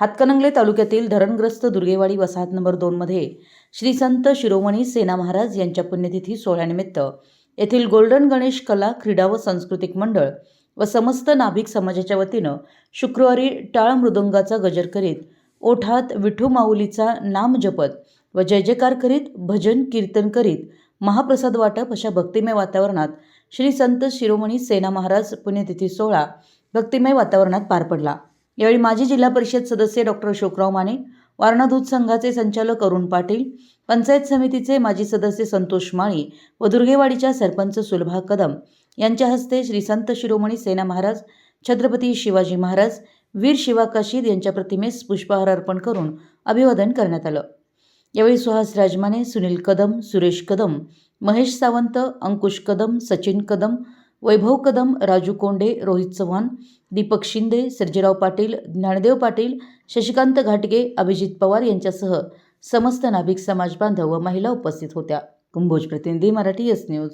हातकणंगले तालुक्यातील धरणग्रस्त दुर्गेवाडी वसाहत नंबर दोनमध्ये श्री संत शिरोमणी सेना महाराज यांच्या पुण्यतिथी सोहळ्यानिमित्त येथील गोल्डन गणेश कला क्रीडा व सांस्कृतिक मंडळ व समस्त नाभिक समाजाच्या वतीनं शुक्रवारी टाळ मृदंगाचा गजर करीत ओठात विठू माऊलीचा नाम जपत व जय जयकार करीत भजन कीर्तन करीत महाप्रसाद वाटप अशा भक्तिमय वातावरणात श्री संत शिरोमणी सेना महाराज पुण्यतिथी सोहळा भक्तिमय वातावरणात पार पडला. यावेळी माजी जिल्हा परिषद सदस्य डॉक्टर अशोकराव माने वारणा दूध संघाचे संचालक अरुण पाटील पंचायत समितीचे माजी सदस्य संतोष माळी व दुर्गेवाडीच्या सरपंच सुलभा कदम यांच्या हस्ते श्री संत शिरोमणी सेना महाराज छत्रपती शिवाजी महाराज वीर शिवा काशीद यांच्या प्रतिमेस पुष्पहार अर्पण करून अभिवादन करण्यात आलं. यावेळी सुहास राजमाने सुनील कदम सुरेश कदम महेश सावंत अंकुश कदम सचिन कदम वैभव कदम राजू कोंडे रोहित चव्हाण दीपक शिंदे सर्जेराव पाटील ज्ञानदेव पाटील शशिकांत घाटगे अभिजित पवार यांच्यासह समस्त नाभिक समाज बांधव व महिला उपस्थित होत्या. कुंभोज प्रतिनिधी मराठी एस न्यूज